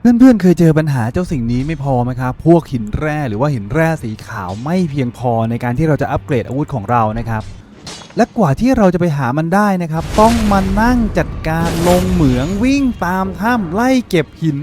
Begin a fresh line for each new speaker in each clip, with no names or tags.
เพื่อนๆ เคยเจอปัญหาเจ้าสิ่งนี้ไม่พอไหมครับ พวกหินแร่หรือว่าหินแร่สีขาวไม่เพียงพอในการที่เราจะอัปเกรดอาวุธของเรานะครับ และกว่าที่เราจะไปหามันได้นะครับ ต้องมานั่งจัดการลงเหมืองวิ่งตามถ้ำไล่เก็บหิน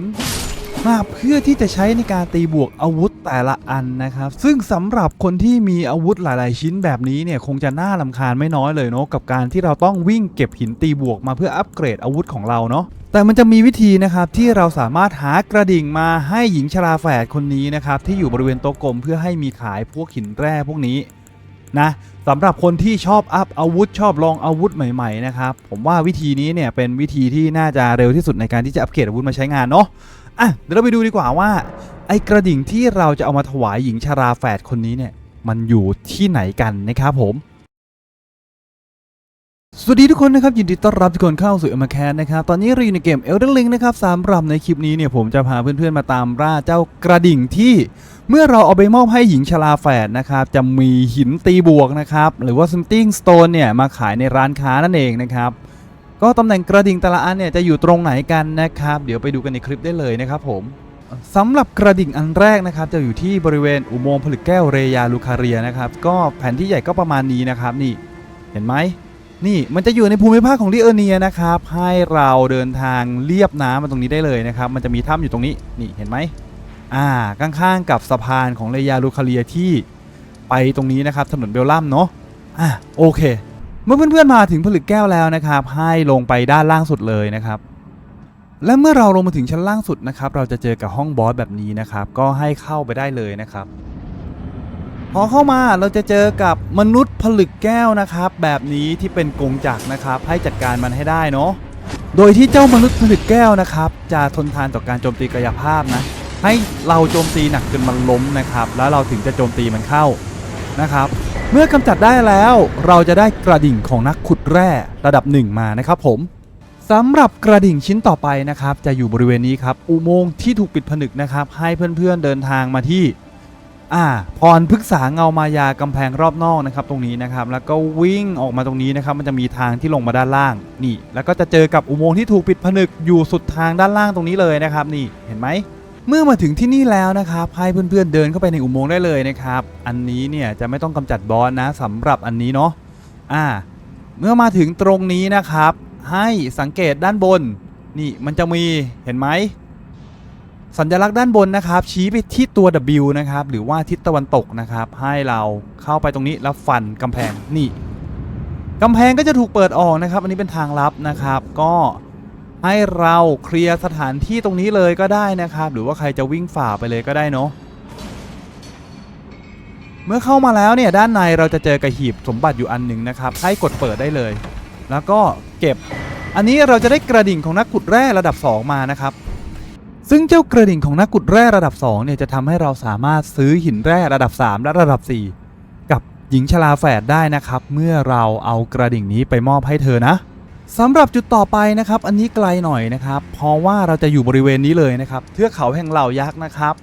มาเพื่อที่จะใช้ในการตีบวกอาวุธแต่ละอันนะครับ ซึ่งสำหรับคนที่มีอาวุธหลาย ๆ ชิ้นแบบนี้เนี่ยคงจะน่าลำคาญไม่น้อยเลยเนาะกับการที่เราต้องวิ่งเก็บหินตีบวกมาเพื่ออัปเกรดอาวุธของเราเนาะแต่มันจะมีวิธีนะครับที่เราสามารถหากระดิ่งมาให้หญิงชราแฝดคนนี้นะครับที่อยู่บริเวณโต๊ะกลมเพื่อให้มีขายพวกหินแร่พวกนี้นะสำหรับคนที่ชอบอัพอาวุธชอบลองอาวุธใหม่ๆนะครับผมว่าวิธีนี้เนี่ยเป็นวิธีที่น่าจะเร็วที่สุดในการที่จะอัปเกรดอาวุธมาใช้งานเนาะ อะเดี๋ยวเราไปดูดีกว่าว่า ไอ้กระดิ่งที่เราจะเอามาถวายหญิงชาราแฝดคนนี้เนี่ย มันอยู่ที่ไหนกันนะครับผมสวัสดีทุกคนนะครับยินดีต้อนรับทุกคนเข้าสู่เอมแคนนะครับตอนนี้เราอยู่ในเกม Elden Ring นะครับสำหรับในคลิปนี้เนี่ยผมจะพาเพื่อนๆมาตามล่าเจ้ากระดิ่งที่ เมื่อเราเอาไปมอบให้หญิงชราแฝดนะครับจะมีหินตีบวกนะครับหรือว่า Something Stone เนี่ยมาขายในร้านค้านั่นเองนะครับ ก็ตำแหน่งกระดิ่งแต่ละอันเนี่ยจะอยู่ตรงไหนกันนะครับ เดี๋ยวไปดูกันในคลิปได้เลยนะครับผมสำหรับกระดิ่งอันแรกนะครับจะอยู่ที่บริเวณอุโมงค์ผลึกแก้วเรยาลูคาเรียนะครับก็แผนที่ใหญ่ก็ประมาณนี้นะครับนี่เห็นไหมนี่มันจะอยู่ในภูมิภาคของลิเอเนียนะครับให้เราเดินทางเลียบน้ำมาตรงนี้ได้เลยนะครับมันจะมีถ้ำอยู่ตรงนี้นี่เห็นไหมอ่าข้างๆกับสะพานของเรยาลูคาเรียที่ไปตรงนี้นะครับถนนเบลลัมเนาะอะโอเค เมื่อเพื่อนๆมาถึงผลึกแก้วแล้วนะครับ ให้ลงไปด้านล่างสุดเลยนะครับ และเมื่อเราลงมาถึงชั้นล่างสุดนะครับ เราจะเจอกับห้องบอสแบบนี้นะครับ ก็ให้เข้าไปได้เลยนะครับ พอเข้ามาเราจะเจอกับมนุษย์ผลึกแก้วนะครับ แบบนี้ที่เป็นกงจักรนะครับ ให้จัดการมันให้ได้เนาะโดยที่เจ้ามนุษย์ผลึกแก้วนะครับ จะทนทานต่อการโจมตีกายภาพนะ ให้เราโจมตีหนักจนมันล้มนะครับ แล้วเราถึงจะโจมตีมันเข้านะครับ เมื่อกำจัดได้แล้ว เราจะได้กระดิ่งของนักขุดแร่ระดับหนึ่งมานะครับผมสำหรับกระดิ่งชิ้นต่อไปนะครับ จะอยู่บริเวณนี้ครับ อุโมงค์ที่ถูกปิดผนึกนะครับ ให้เพื่อนๆเดินทางมาที่ อ่า พรพฤกษาเงามายากำแพงรอบนอกนะครับ ตรงนี้นะครับ แล้วก็วิ่งออกมาตรงนี้นะครับ มันจะมีทางที่ลงมาด้านล่าง นี่ แล้วก็จะเจอกับอุโมงค์ที่ถูกปิดผนึกอยู่สุดทางด้านล่างตรงนี้เลยนะครับ นี่ เห็นไหม เมื่อมาถึงที่นี่แล้วนะครับให้เพื่อนๆเดินเข้าไปในอุโมงค์ได้เลยนะครับ อันนี้เนี่ยจะไม่ต้องกำจัดบอสนะสำหรับอันนี้เนาะอ่า เมื่อมาถึงตรงนี้นะครับ ให้สังเกตด้านบน นี่มันจะมีเห็นไหมสัญลักษณ์ด้านบนนะครับ ชี้ไปที่ตัว W นะครับ หรือว่าทิศตะวันตกนะครับ ให้เราเข้าไปตรงนี้แล้วฟันกำแพงนี่กำแพงก็จะถูกเปิดออกนะครับ อันนี้เป็นทางลับนะครับ ก็ ให้เราเคลียร์สถานที่ตรงนี้เลยก็ได้นะครับ หรือว่าใครจะวิ่งฝ่าไปเลยก็ได้เนาะเมื่อเข้ามาแล้วเนี่ยด้านในเราจะเจอกับหีบสมบัติอยู่อันหนึ่งนะครับ ให้กดเปิดได้เลย แล้วก็เก็บ อันนี้เราจะได้กระดิ่งของนักขุดแร่ระดับ 2 มานะครับ ซึ่งเจ้ากระดิ่งของนักขุดแร่ระดับ2เนี่ยจะทำให้เราสามารถซื้อหินแร่ระดับ 3 และระดับ 4 กับหญิงชราแฝดได้นะครับ เมื่อเราเอากระดิ่งนี้ไปมอบให้เธอนะ สำหรับจุดต่อไปนะครับ อันนี้ไกลหน่อยนะครับ เพราะว่าเราจะอยู่บริเวณนี้เลยนะครับ เทือกเขาแห่งเหล่ายักษ์นะครับ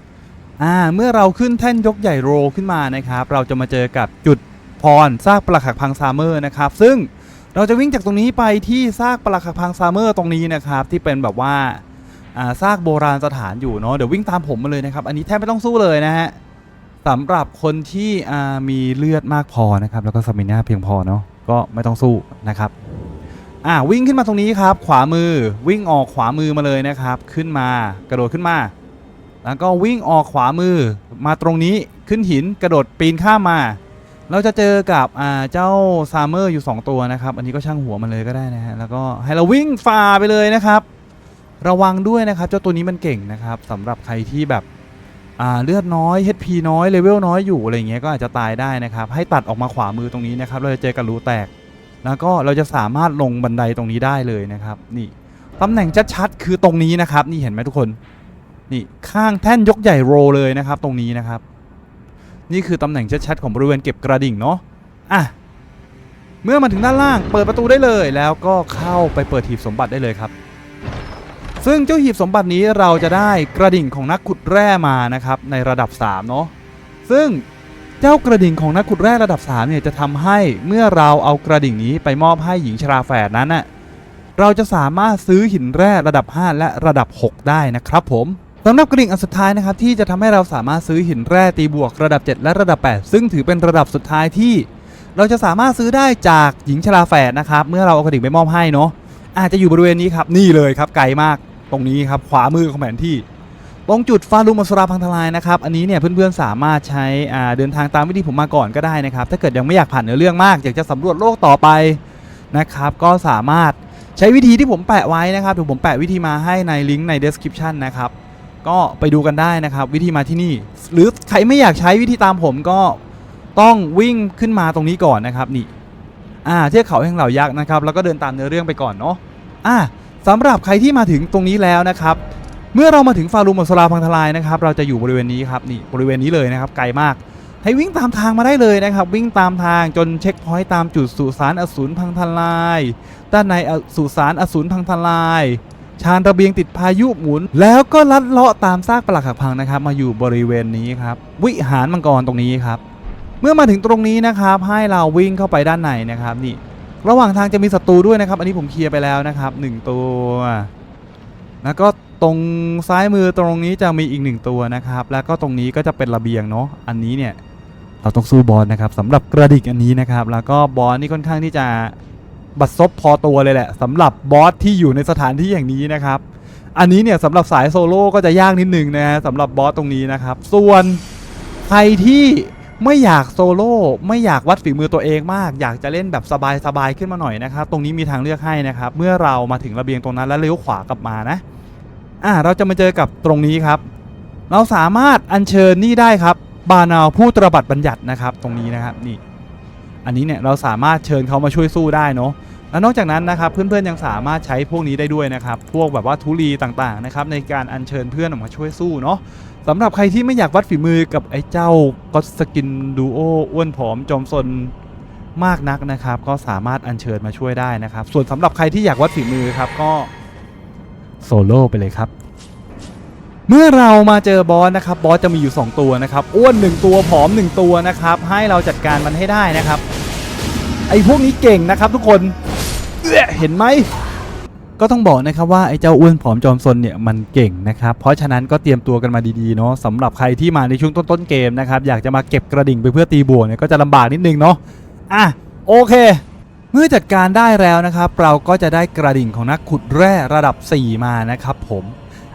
อ่า เมื่อเราขึ้นแท่นยกใหญ่โรขึ้นมานะครับ เราจะมาเจอกับจุดพรซากปลักหักพังซามเมอร์นะครับ ซึ่งเราจะวิ่งจากตรงนี้ไปที่ซากปลักหักพังซามเมอร์ตรงนี้นะครับ ที่เป็นแบบว่า อ่า ซากโบราณสถานอยู่เนาะ เดี๋ยววิ่งตามผมมาเลยนะครับ อันนี้แทบไม่ต้องสู้เลยนะฮะสำหรับคนที่มีเลือดมากพอนะครับ แล้วก็สมินาเพียงพอเนาะ ก็ไม่ต้องสู้นะครับ อ่าวิ่งขึ้นมาตรงนี้ครับ ขวามือวิ่งออกขวามือมาเลยนะครับ ขึ้นมากระโดดขึ้นมา แล้วก็วิ่งออกขวามือมาตรงนี้ขึ้นหินกระโดดปีนข้ามมา เราจะเจอกับอ่าเจ้าซามเมอร์อยู่ 2 ตัวนะครับ อันนี้ก็ช่างหัวมันเลยก็ได้นะฮะแล้วก็ให้เราวิ่งฝ่าไปเลยนะครับ ระวังด้วยนะครับ เจ้าตัวนี้มันเก่งนะครับสำหรับใครที่แบบอ่าเลือดน้อย HP น้อยเลเวลน้อยอยู่อะไรเงี้ยก็อาจจะตายได้นะครับ ให้ตัดออกมาขวามือตรงนี้นะครับ เราจะเจอกับรูแตก แล้วก็เราจะสามารถลงบันไดตรงนี้ได้เลยนะครับ นี่ตำแหน่งชัดๆคือตรงนี้นะครับ นี่เห็นไหมทุกคน นี่ข้างแท่นยกใหญ่โรเลยนะครับ ตรงนี้นะครับ นี่คือตำแหน่งชัดๆของบริเวณเก็บกระดิ่งเนาะอะเมื่อมาถึงด้านล่างเปิดประตูได้เลย แล้วก็เข้าไปเปิดหีบสมบัติได้เลยครับ ซึ่งเจ้าหีบสมบัตินี้เราจะได้กระดิ่งของนักขุดแร่มานะครับในระดับ3เนาะซึ่ง เจ้ากระดิ่งของนักขุดแร่ระดับ3เนี่ยจะทำให้เมื่อเราเอากระดิ่งนี้ไปมอบให้หญิงชราแฝดนั้นน่ะเราจะสามารถซื้อหินแร่ระดับ 5 และระดับ 6 ได้นะครับผมสำหรับกระดิ่งอันสุดท้ายนะครับที่จะทำให้เราสามารถซื้อหินแร่ตีบวกระดับ 7 และระดับ 8 ซึ่งถือเป็นระดับสุดท้ายที่ เราจะสามารถซื้อได้จากหญิงชราแฝดนะครับเมื่อเราเอากระดิ่งไปมอบให้เนาะอาจจะอยู่บริเวณนี้ครับนี่เลยครับไกลมากตรงนี้ครับขวามือของแผนที่ ตรงจุดฟารุมอสุราพังทลายนะครับ อันนี้เนี่ยเพื่อนๆสามารถใช้เดินทางตามวิธีผมมาก่อนก็ได้นะครับ ถ้าเกิดยังไม่อยากผ่านเนื้อเรื่องมาก อยากจะสำรวจโลกต่อไปนะครับ ก็สามารถใช้วิธีที่ผมแปะไว้นะครับเดี๋ยวผมแปะวิธีมาให้ในลิงก์ใน description นะครับ ก็ไปดูกันได้นะครับวิธีมาที่นี่ หรือใครไม่อยากใช้วิธีตามผมก็ต้องวิ่งขึ้นมาตรงนี้ก่อนนะครับนี่อ่าเทือกเขาแห่งเหล่ายักษ์นะครับแล้วก็เดินตามเนื้อเรื่องไปก่อนเนาะอ่าสำหรับใครที่มาถึงตรงนี้แล้วนะครับ เมื่อเรามาถึงฟารุมอัสราพังทลายนะครับ เราจะอยู่บริเวณนี้ครับนี่บริเวณนี้เลยนะครับ ไกลมาก ให้วิ่งตามทางมาได้เลยนะครับ วิ่งตามทางจนเช็คพอยต์ตามจุดสุสานอสูรพังทลาย ด้านในสุสานอสูรพังทลายชานระเบียงติดพายุหมุน แล้วก็ลัดเลาะตามซากปลักหักพังนะครับ มาอยู่บริเวณนี้ครับ วิหารมังกรตรงนี้ครับ เมื่อมาถึงตรงนี้นะครับให้เราวิ่งเข้าไปด้านในนะครับนี่ ระหว่างทางจะมีศัตรูด้วยนะครับ อันนี้ผมเคลียร์ไปแล้วนะครับหนึ่งตัวแล้วก็ ตรงซ้ายมือตรงนี้จะมีอีกหนึ่งตัวนะครับ แล้วก็ตรงนี้ก็จะเป็นระเบียงเนาะอันนี้เนี่ยเราต้องสู้บอสนะครับสำหรับกระดิกอันนี้นะครับ แล้วก็บอสนี่ค่อนข้างที่จะบัดซบพอตัวเลยแหละสำหรับบอสที่อยู่ในสถานที่อย่างนี้นะครับ อันนี้เนี่ยสำหรับสายโซโล่ก็จะยากนิดนึงนะฮะสำหรับบอสตรงนี้นะครับ ส่วนใครที่ไม่อยากโซโล่ไม่อยากวัดฝีมือตัวเองมาก อยากจะเล่นแบบสบายๆขึ้นมาหน่อยนะครับ ตรงนี้มีทางเลือกให้นะครับ เมื่อเรามาถึงระเบียงตรงนั้นแล้วเลี้ยวขวากลับมานะ อ่าเราจะมาเจอกับตรงนี้ครับ เราสามารถอัญเชิญนี่ได้ครับ บานาวผู้ตรบัดบัญญัตินะครับ ตรงนี้นะครับนี่ อันนี้เนี่ยเราสามารถเชิญเขามาช่วยสู้ได้เนาะแล้วนอกจากนั้นนะครับเพื่อนๆยังสามารถใช้พวกนี้ได้ด้วยนะครับ พวกแบบว่าทุลีต่างๆนะครับในการอัญเชิญเพื่อนออกมาช่วยสู้เนาะสำหรับใครที่ไม่อยากวัดฝีมือกับไอ้เจ้าก็สกินดูโออ้วนผอมจอมซนมากนักนะครับ ก็สามารถอัญเชิญมาช่วยได้นะครับ ส่วนสำหรับใครที่อยากวัดฝีมือครับก็ โซโล่ไปเลยครับ เมื่อเรามาเจอบอสนะครับบอสจะมีอยู่ 2 ตัวนะครับอ้วน 1 ตัวผอม 1 ตัวนะครับให้เราจัดการมันให้ได้นะครับ ไอ้พวกนี้เก่งนะครับทุกคนเเห็นไหมก็ต้องบอกนะครับว่าไอ้เจ้าอ้วนผอมจอมซนเนี่ยมันเก่งนะครับเพราะฉะนั้นก็เตรียมตัวกันมาดีๆเนาะสำหรับใครที่มาในช่วงต้นๆเกมนะครับอยากจะมาเก็บกระดิ่งไปเพื่อตีบวกเนี่ยก็จะลำบากนิดนึงเนาะอะโอเค เมื่อจัดการได้แล้วนะครับ เราก็จะได้กระดิ่งของนักขุดแร่ระดับ 4 มานะครับผม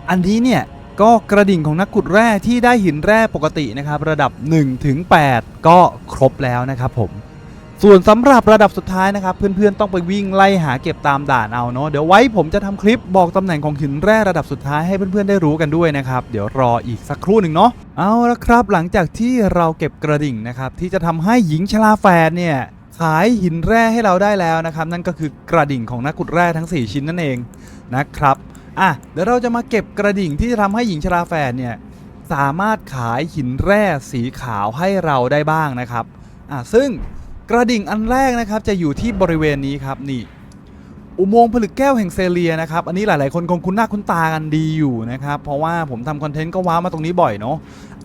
อันนี้เนี่ยก็กระดิ่งของนักขุดแร่ที่ได้หินแร่ปกตินะครับระดับ1ถึง8ก็ครบแล้วนะครับผมส่วนสำหรับระดับสุดท้ายนะครับ เพื่อนๆต้องไปวิ่งไล่หาเก็บตามด่านเอาเนาะเดี๋ยวไว้ผมจะทำคลิปบอกตำแหน่งของหินแร่ระดับสุดท้ายให้เพื่อนๆได้รู้กันด้วยนะครับ เดี๋ยวรออีกสักครู่หนึ่งเนาะเอาละครับ หลังจากที่เราเก็บกระดิ่งนะครับที่จะทำให้หญิงชลาแฟนเนี่ย ขายหินแร่ให้เราได้แล้วนะครับ นั่นก็คือกระดิ่งของนักขุดแร่ทั้ง 4 ชิ้นนั่นเองนะครับอะเดี๋ยวเราจะมาเก็บกระดิ่งที่จะทำให้หญิงชลาแฟนเนี่ยสามารถขายหินแร่สีขาวให้เราได้บ้างนะครับอะซึ่งกระดิ่งอันแรกนะครับจะอยู่ที่บริเวณนี้ครับนี่ อุโมงค์ผลึกแก้วแห่งเซเลียนะครับ อันนี้หลาย ๆ คนคงคุ้นหน้าคุ้นตากันดีอยู่นะครับ เพราะว่าผมทำคอนเทนต์ก็ว้ามาตรงนี้บ่อยเนาะ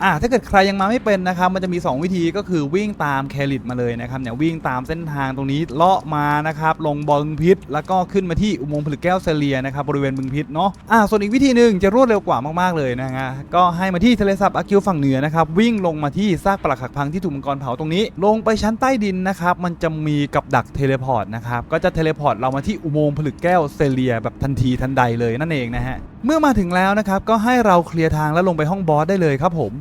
อะถ้าเกิดใครยังมาไม่เป็นนะครับมันจะมี 2 วิธีก็คือวิ่งตามแคลิดมาเลยนะครับเนี่ยวิ่งตามเส้นทางตรงนี้เลาะมานะครับลงบึงพิษ แล้วก็ขึ้นมาที่อุโมงค์ผลึกแก้วเซเลียนะครับบริเวณบึงพิษเนาะอะส่วนอีกวิธีหนึ่งจะรวดเร็วกว่ามากๆเลยนะฮะก็ให้มาที่ทะเลสาบอากิวฝั่งเหนือนะครับวิ่งลงมาที่ซากปลักหักพังที่ถูกมังกรเผาตรงนี้ ลงไปชั้นใต้ดินนะครับมันจะมีกับดักเทเลพอร์ตนะครับก็จะเทเลพอร์ตเรามาที่อุโมงค์ผลึกแก้วเซเลีย แบบทันทีทันใดเลยนั่นเองนะฮะ เมื่อมาถึงแล้วนะครับก็ให้เราเคลียร์ทางแล้วลงไปห้องบอสได้เลยครับผม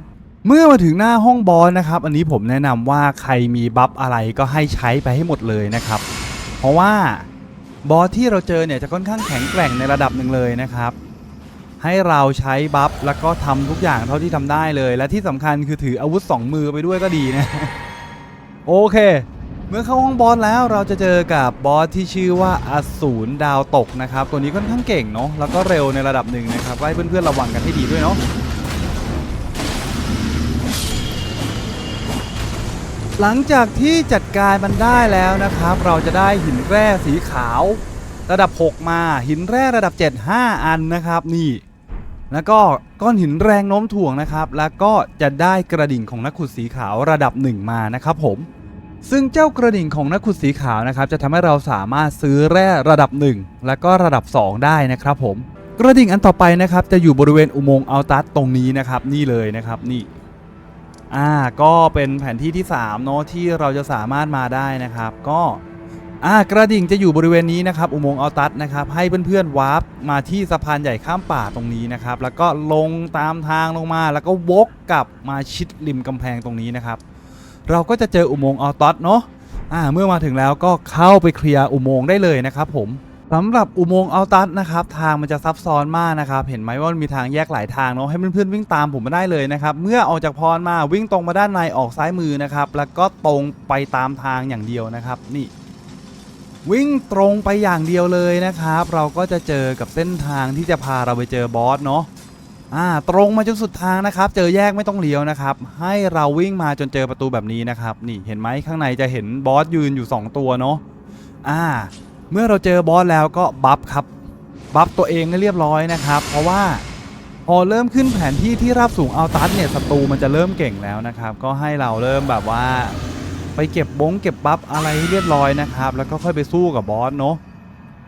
เมื่อมาถึงหน้าห้องบอสนะครับ อันนี้ผมแนะนำว่าใครมีบัฟอะไรก็ให้ใช้ไปให้หมดเลยนะครับ เพราะว่าบอสที่เราเจอเนี่ยจะค่อนข้างแข็งแกร่งในระดับหนึ่งเลยนะครับ ให้เราใช้บัฟแล้วก็ทำทุกอย่างเท่าที่ทำได้เลย และที่สำคัญคือถืออาวุธ 2 มือไปด้วยก็ดีนะ โอเค เมื่อเข้าห้องบอสแล้วเราจะเจอกับบอสที่ชื่อว่าอสูรดาวตกนะครับ ตัวนี้ค่อนข้างเก่งเนาะแล้วก็เร็วในระดับหนึ่งนะครับให้เพื่อนๆระวังกันให้ดีด้วยเนาะหลังจากที่จัดการมันได้แล้วนะครับ เราจะได้หินแร่สีขาว ระดับ 6 มาหินแร่ระดับ 7 5 อันนะครับนี่ แล้วก็ก้อนหินแรงโน้มถ่วงนะครับ แล้วก็จะได้กระดิ่งของนักขุดสีขาวระดับ 1 มานะครับผม ซึ่งเจ้ากระดิ่งของนักขุดสีขาวนะครับจะทำให้เราสามารถซื้อแร่ระดับ 1 แล้วก็ระดับ 2 ได้นะครับผม กระดิ่งอันต่อไปนะครับจะอยู่บริเวณอุโมงค์อัลตัสตรงนี้นะครับนี่เลยนะครับนี่อ่าก็เป็นแผนที่ที่3เนาะที่เราจะสามารถมาได้นะครับ ก็อ่ากระดิ่งจะอยู่บริเวณนี้นะครับอุโมงค์อัลตัสนะครับให้เพื่อนๆวาร์ปมาที่สะพานใหญ่ข้ามป่าตรงนี้นะครับแล้วก็ลงตามทางลงมาแล้วก็วกกลับมาชิดริมกำแพงตรงนี้นะครับ เราก็จะเจออุโมงค์อัลตัสเนาะอ่าเมื่อมาถึงแล้วก็เข้าไปเคลียร์อุโมงค์ได้เลยนะครับผมสำหรับอุโมงค์อัลตัสนะครับทางมันจะซับซ้อนมากนะครับเห็นไหมว่ามันมีทางแยกหลายทางเนาะให้เพื่อนๆวิ่งตามผมมาได้เลยนะครับเมื่อออกจากพรมาวิ่งตรงมาด้านในออกซ้ายมือนะครับแล้วก็ตรงไปตามทางอย่างเดียวนะครับนี่ วิ่งตรงไปอย่างเดียวเลยนะครับเราก็จะเจอกับเส้นทางที่จะพาเราไปเจอบอสเนาะ อ่าตรงมาจนสุดทางนะครับ เจอแยกไม่ต้องเลี้ยวนะครับ ให้เราวิ่งมาจนเจอประตูแบบนี้นะครับ นี่เห็นไหมข้างในจะเห็นบอสยืนอยู่สองตัวเนาะอ่า เมื่อเราเจอบอสแล้วก็บัฟครับบัฟตัวเองให้เรียบร้อยนะครับ เพราะว่าพอเริ่มขึ้นแผนที่ที่ราบสูงเอัลตัสเนี่ยศัตรูมันจะเริ่มเก่งแล้วนะครับ ก็ให้เราเริ่มแบบว่า ไปเก็บบงเก็บบัฟอะไรให้เรียบร้อยนะครับ แล้วก็ค่อยไปสู้กับบอสเนาะ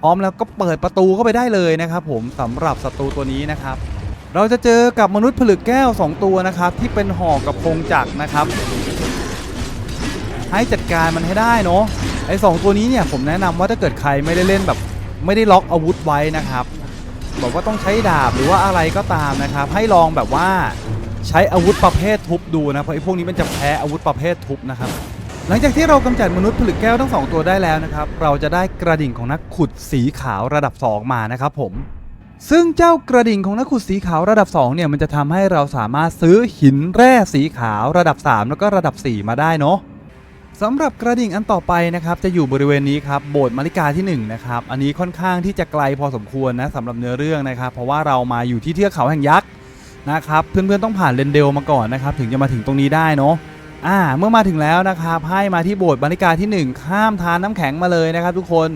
พร้อมแล้วก็เปิดประตูเข้าไปได้เลยนะครับ ผมสำหรับศัตรูตัวนี้นะครับ เราจะเจอกับมนุษย์ผลึกแก้ว 2 ตัวนะครับ ที่เป็นห่อกับโครงจักรนะครับ ให้จัดการมันให้ได้เนาะไอ้สองตัวนี้เนี่ยผมแนะนำว่าถ้าเกิดใครไม่ได้เล่นแบบ ไม่ได้ล็อกอาวุธไว้นะครับบอกว่าต้องใช้ดาบหรือว่าอะไรก็ตามนะครับ ให้ลองแบบว่าใช้อาวุธประเภททุบดูนะเพราะไอ้พวกนี้มันจะแพ้อาวุธประเภททุบนะครับ หลังจากที่เรากำจัดมนุษย์ผลึกแก้วทั้งสองตัวได้แล้วนะครับ เราจะได้กระดิ่งของนักขุดสีขาวระดับ 2 มานะครับผม ซึ่งเจ้ากระดิ่งของนักขุดสีขาวระดับ 2 เนี่ยมันจะทำให้เราสามารถซื้อหินแร่สีขาวระดับ 3 แล้วก็ระดับ 4 มาได้เนาะสำหรับกระดิ่งอันต่อไปนะครับจะอยู่บริเวณนี้ครับโบสถ์มาริกาที่1นะครับอันนี้ค่อนข้างที่จะไกลพอสมควรนะสำหรับเนื้อเรื่องนะครับ เพราะว่าเรามาอยู่ที่เทือกเขาแห่งยักษ์นะครับเพื่อนๆต้องผ่านเลนเดลมาก่อนนะครับ ถึงจะมาถึงตรงนี้ได้เนาะอ่าเมื่อมาถึงแล้วนะครับให้มาที่โบสถ์มาริกาที่ 1 ข้ามทานน้ำแข็งมาเลยนะครับ ทุกคน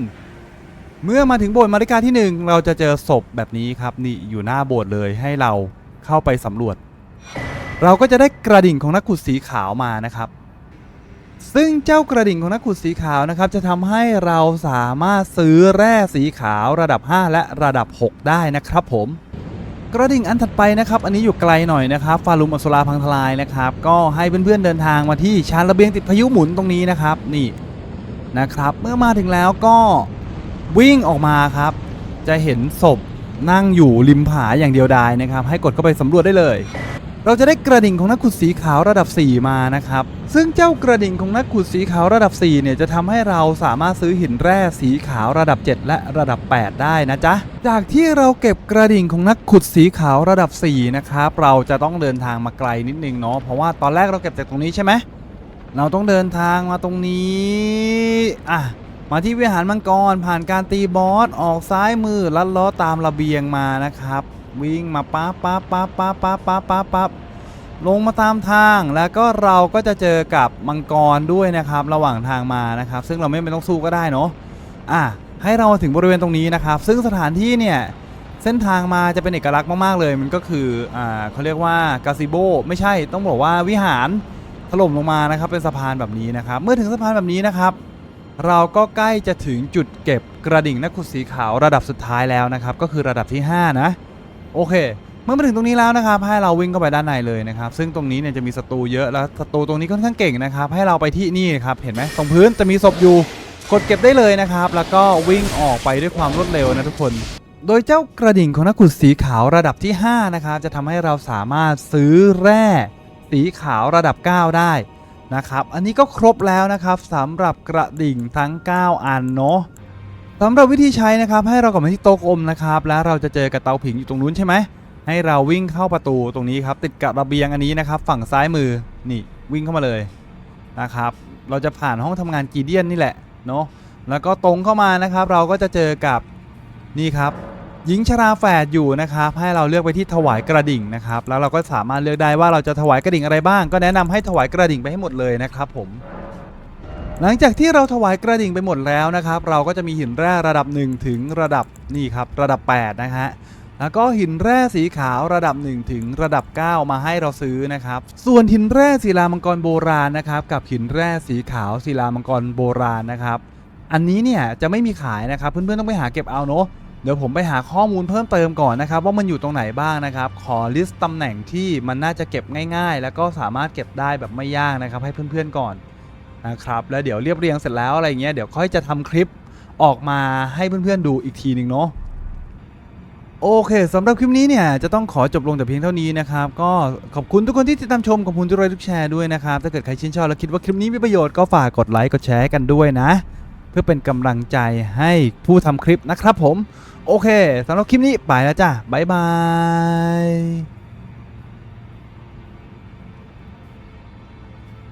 เมื่อมาถึงโบสถ์มาริกาที่ 1 เราจะเจอศพแบบนี้ครับนี่อยู่หน้าโบสถ์เลยให้เราเข้าไปสำรวจ เราก็จะได้กระดิ่งของนักขุดสีขาวมานะครับ ซึ่งเจ้ากระดิ่งของนักขุดสีขาวนะครับ จะทำให้เราสามารถซื้อแร่สีขาวระดับ 5 และระดับ 6 ได้นะครับผมกระดิ่งอันถัดไปนะครับ อันนี้อยู่ไกลหน่อยนะครับ ฟารุมอสุราพังทลายนะครับ ก็ให้เพื่อนๆเดินทางมาที่ชานระเบียงติดพายุหมุนตรงนี้นะครับ นี่นะครับ เมื่อมาถึงแล้วก็ วิ่งออกมาครับ จะเห็นศพนั่งอยู่ริมผาอย่างเดียวดายนะครับ ให้กดเข้าไปสำรวจได้เลย เราจะได้กระดิ่งของนักขุดสีขาวระดับ 4 มานะครับ ซึ่งเจ้ากระดิ่งของนักขุดสีขาวระดับ 4 เนี่ยจะทำให้เราสามารถซื้อหินแร่สีขาวระดับ 7 และระดับ 8 ได้นะจ๊ะ จากที่เราเก็บกระดิ่งของนักขุดสีขาวระดับ 4 นะครับ เราจะต้องเดินทางมาไกลนิดนึงเนาะ เพราะว่าตอนแรกเราเก็บจากตรงนี้ใช่ไหมเราต้องเดินทางมาตรงนี้ อะ มาที่วิหารมังกรผ่านการตีบอสออกซ้ายมือลัดล้อตามระเบียงมานะครับ วิ่งมาป๊าบป๊าบป๊าบป๊าบป๊าบป๊าบป๊าบป๊บลงมาตามทางแล้วก็เราก็จะเจอกับมังกรด้วยนะครับ ระหว่างทางมานะครับ ซึ่งเราไม่เป็นต้องสู้ก็ได้เนาะอะให้เราถึงบริเวณตรงนี้นะครับ ซึ่งสถานที่เนี่ยเส้นทางมาจะเป็นเอกลักษณ์มากๆเลย มันก็คืออ่าเขาเรียกว่ากาซิโบไม่ใช่ต้องบอกว่าวิหารถล่มลงมานะครับเป็นสะพานแบบนี้นะครับ เมื่อถึงสะพานแบบนี้นะครับ เราก็ใกล้จะถึงจุดเก็บกระดิ่งนักขุดสีขาวระดับสุดท้ายแล้วนะครับ ก็คือระดับที่ 5 นะ โอเค เมื่อมาถึงตรงนี้แล้วนะครับ ให้เราวิ่งเข้าไปด้านในเลยนะครับ ซึ่งตรงนี้เนี่ยจะมีศัตรูเยอะแล้วศัตรูตรงนี้ค่อนข้างเก่งนะครับ ให้เราไปที่นี่ครับเห็นไหมตรงพื้นจะมีศพอยู่กดเก็บได้เลยนะครับ แล้วก็วิ่งออกไปด้วยความรวดเร็วนะทุกคน โดยเจ้ากระดิ่งของนักขุดสีขาวระดับที่ 5 นะครับ จะทำให้เราสามารถซื้อแร่สีขาวระดับ 9 ได้ นะครับ อันนี้ก็ครบแล้วนะครับสำหรับกระดิ่งทั้ง 9 อันเนาะสำหรับวิธีใช้นะครับ ให้เรากลับมาที่โต๊ะอมนะครับ แล้วเราจะเจอกับเตาผิงอยู่ตรงนู้นใช่ไหมให้เราวิ่งเข้าประตูตรงนี้ครับ ติดกับระเบียงอันนี้นะครับ ฝั่งซ้ายมือนี่วิ่งเข้ามาเลยนะครับ เราจะผ่านห้องทำงานกีเดียนนี่แหละเนาะแล้วก็ตรงเข้ามานะครับ เราก็จะเจอกับนี่ครับ หญิงชราแฝดอยู่นะครับให้เราเลือกไปที่ถวายกระดิ่งนะครับแล้วเราก็สามารถเลือกได้ว่าเราจะถวายกระดิ่งอะไรบ้าง ก็แนะนำให้ถวายกระดิ่งไปให้หมดเลยนะครับผมหลังจากที่เราถวายกระดิ่งไปหมดแล้วนะครับ เราก็จะมีหินแร่ระดับ1ถึงระดับนี่ครับระดับ8นะฮะแล้วก็หินแร่สีขาวระดับ1ถึงระดับ 9 มาให้เราซื้อนะครับ ส่วนหินแร่ศิลามังกรโบราณนะครับ กับหินแร่สีขาวศิลามังกรโบราณนะครับ อันนี้เนี่ยจะไม่มีขายนะครับเพื่อนๆต้องไปหาเก็บเอาเนาะ เดี๋ยวผมไปหาข้อมูลเพิ่มเติมก่อนนะครับ ว่ามันอยู่ตรงไหนบ้างนะครับ ขอลิสต์ตำแหน่งที่มันน่าจะเก็บง่าย ๆ แล้วก็สามารถเก็บได้แบบไม่ยากนะครับให้เพื่อนๆก่อนนะครับแล้วเดี๋ยวเรียบเรียงเสร็จแล้วอะไรเงี้ยเดี๋ยวค่อยจะทำคลิปออกมาให้เพื่อนๆดูอีกทีหนึ่งเนาะโอเคสำหรับคลิปนี้เนี่ยจะต้องขอจบลงแต่เพียงเท่านี้นะครับ ก็ขอบคุณทุกคนที่ติดตามชมขอบคุณทุกไลค์ทุกแชร์ด้วยนะครับ ถ้าเกิดใครชื่นชอบและคิดว่าคลิปนี้มีประโยชน์ก็ฝากกดไลค์กดแชร์กันด้วยนะ เพื่อเป็นกำลังใจให้ผู้ทำคลิปนะครับผม โอเคสำหรับคลิปนี้ไปแล้วจ้ะบ๊ายบาย